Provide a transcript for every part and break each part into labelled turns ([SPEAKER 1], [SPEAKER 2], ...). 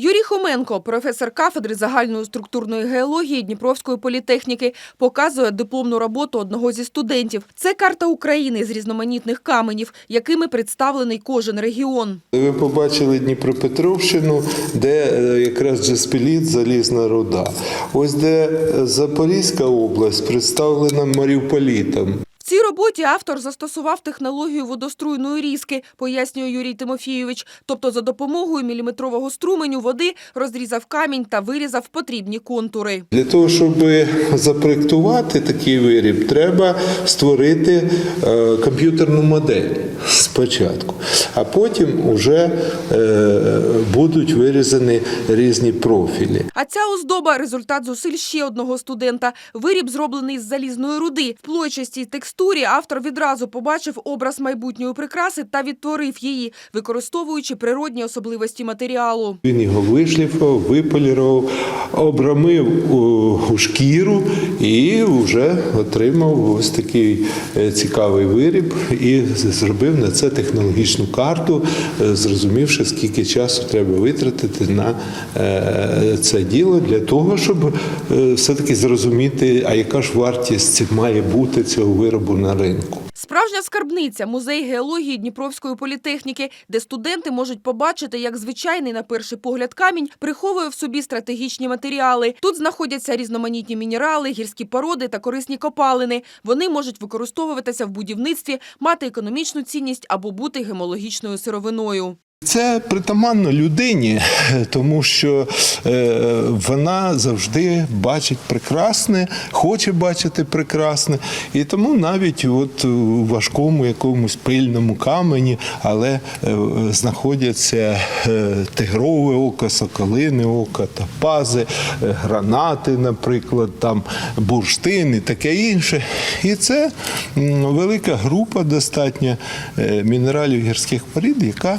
[SPEAKER 1] Юрій Хоменко, професор кафедри загальної структурної геології Дніпровської політехніки, показує дипломну роботу одного зі студентів. Це карта України з різноманітних каменів, якими представлений кожен регіон.
[SPEAKER 2] Ви побачили Дніпропетровщину, де е, якраз джеспеліт, залізна руда. Ось де е, Запорізька область представлена маріуполітом.
[SPEAKER 1] Цій роботі автор застосував технологію водоструйної різки, пояснює Юрій Тимофійович. Тобто за допомогою міліметрового струменю води розрізав камінь та вирізав потрібні контури.
[SPEAKER 2] Для того, щоб запроектувати такий виріб, треба створити е, комп'ютерну модель спочатку, а потім вже е, будуть вирізані різні профілі.
[SPEAKER 1] А ця оздоба – результат зусиль ще одного студента. Виріб зроблений з залізної руди. В плойчастій текстурі автор відразу побачив образ майбутньої прикраси та відтворив її, використовуючи природні особливості матеріалу.
[SPEAKER 2] Він його вишліфував, виполірував, обрамив у, у шкіру і вже отримав ось такий е, цікавий виріб і зробив на це технологічну карту, е, зрозумівши, скільки часу треба витратити на е, це діло для того, щоб е, все-таки зрозуміти, а яка ж вартість має бути цього виробу на ринку.
[SPEAKER 1] Справжня скарбниця – музей геології Дніпровської політехніки, де студенти можуть побачити, як звичайний на перший погляд камінь приховує в собі стратегічні матеріали. Тут знаходяться різноманітні мінерали, гірські породи та корисні копалини. Вони можуть використовуватися в будівництві, мати економічну цінність або бути гемологічною сировиною.
[SPEAKER 2] Це притаманно людині, тому що е, вона завжди бачить прекрасне, хоче бачити прекрасне, і тому навіть от у важкому якомусь пильному камені, але е, знаходяться е, тигрове око, соколине око, топази, е, гранати, наприклад, там бурштин і таке інше. І це велика група достатньо мінералів гірських порід, яка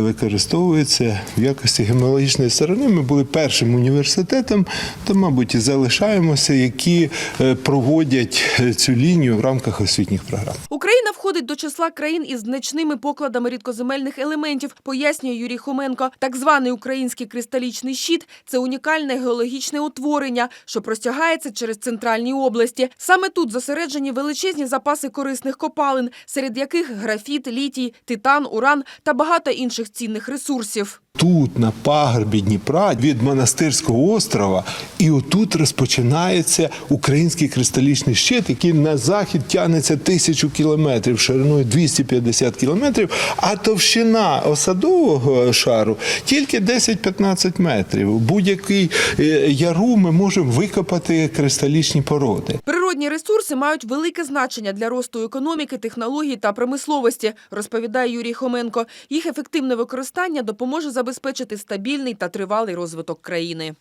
[SPEAKER 2] використовується в якості гемологічної сторони. Ми були першим університетом, то, мабуть, і залишаємося, які е, проводять е, цю лінію в рамках освітніх програм.
[SPEAKER 1] Україна входить до числа країн із значними покладами рідкоземельних елементів, пояснює Юрій Хоменко. Так званий український кристалічний щит – це унікальне геологічне утворення, що простягається через центральні області. Саме тут зосереджені величезні запаси корисних копалин, серед яких графіт, літій, титан, уран та багато інших цінних ресурсів.
[SPEAKER 2] Тут, на пагорбі Дніпра, від монастирського острова, і отут розпочинається український кристалічний щит, який на захід тягнеться тисячу кілометрів, шириною 250 кілометрів, а товщина осадового шару тільки 10-15 метрів. У будь-який е, яру ми можемо викопати кристалічні породи.
[SPEAKER 1] Природні ресурси мають велике значення для росту економіки, технологій та промисловості, розповідає Юрій Хоменко. Їх ефективне використання допоможе забезпечити стабільний та тривалий розвиток країни.